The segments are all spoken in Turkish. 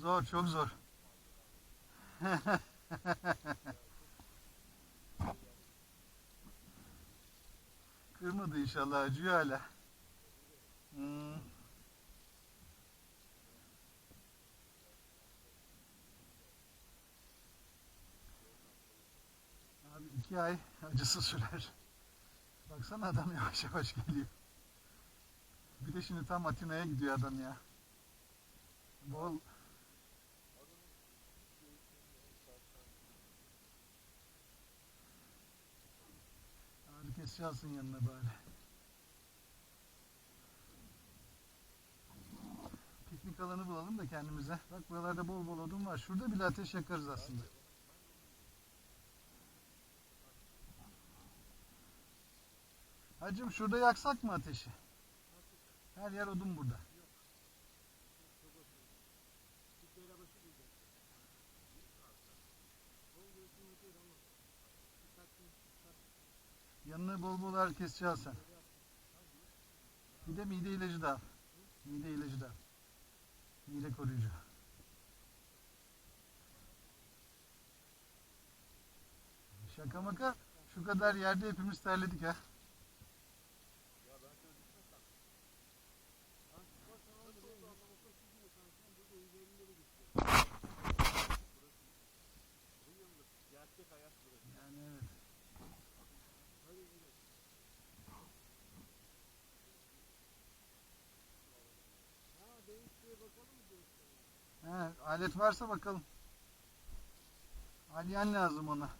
Zor, çok zor. Kırmadı inşallah, acıyor hala. Hmm. Abi iki ay acısı sürer. Baksana adam yavaş yavaş geliyor. Bir de şimdi tam Atina'ya gidiyor adam ya. Bol Ağrı kesici alsın yanına bari. Piknik alanı bulalım da kendimize. Bak buralarda bol bol odun var. Şurada bile ateş yakarız aslında. Hacım şurada yaksak mı ateşi? Her yer odun burada. Yanına bol bol ağrı kesici al sen. Bir de mide ilacı da. Mide ilacı da. Mide koruyucu. Şaka maka şu kadar yerde hepimiz terledik ha. Yani evet. Alet varsa bakalım. Alyan lazım ona.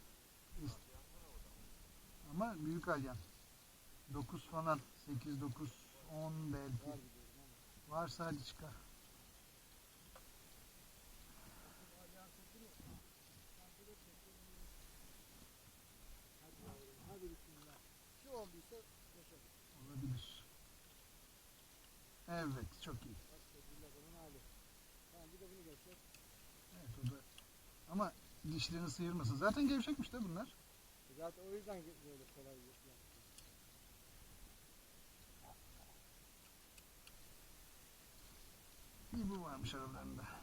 Ama büyük alyan. 9 falan. 8, 9, 10 belki. Varsa hadi çıkar. Olabilir. Evet, çok iyi. De bunu göster. Evet, o da. Ama dişlerini sıyırmasın. Zaten gevşekmiş de bunlar. Zaten o yüzden böyle kolay yaptım. Bir bu varmış aralarında.